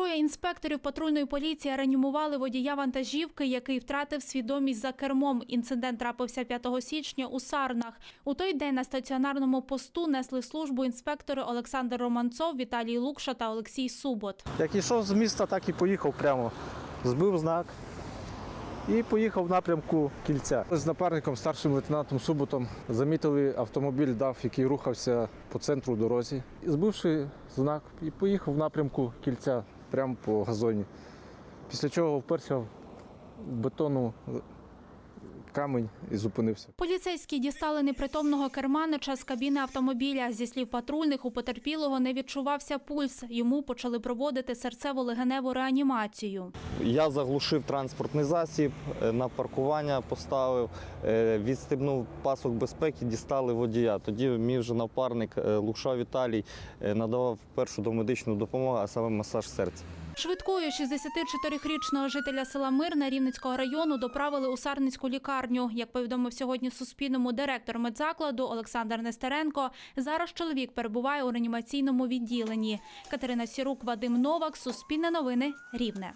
Троє інспекторів патрульної поліції реанімували водія вантажівки, який втратив свідомість за кермом. Інцидент трапився 5 січня у Сарнах. У той день на стаціонарному посту несли службу інспектори Олександр Романцов, Віталій Лукша та Олексій Субот. Як йшов з міста, так і поїхав прямо. Збив знак і поїхав в напрямку кільця. З напарником, старшим лейтенантом Суботом, замітили автомобіль ДАФ, який рухався по центру дорозі. Збивши знак, і поїхав в напрямку кільця прямо по газоні. Після чого вперся в бетону камінь і зупинився. Поліцейські дістали непритомного керманича з кабіни автомобіля. Зі слів патрульних, у потерпілого не відчувався пульс. Йому почали проводити серцево-легеневу реанімацію. Я заглушив транспортний засіб, е, на паркування поставив, е, відстебнув пасок безпеки, дістали водія. Тоді мій вже напарник е, Лукша Віталій надавав першу домедичну допомогу, а саме масаж серця. Швидкою 64-річного жителя села Мирне Рівненського району доправили у Сарницьку лікарню. Як повідомив сьогодні Суспільному директор медзакладу Олександр Нестеренко, зараз чоловік перебуває у реанімаційному відділенні. Катерина Сірук, Вадим Новак, Суспільне новини, Рівне.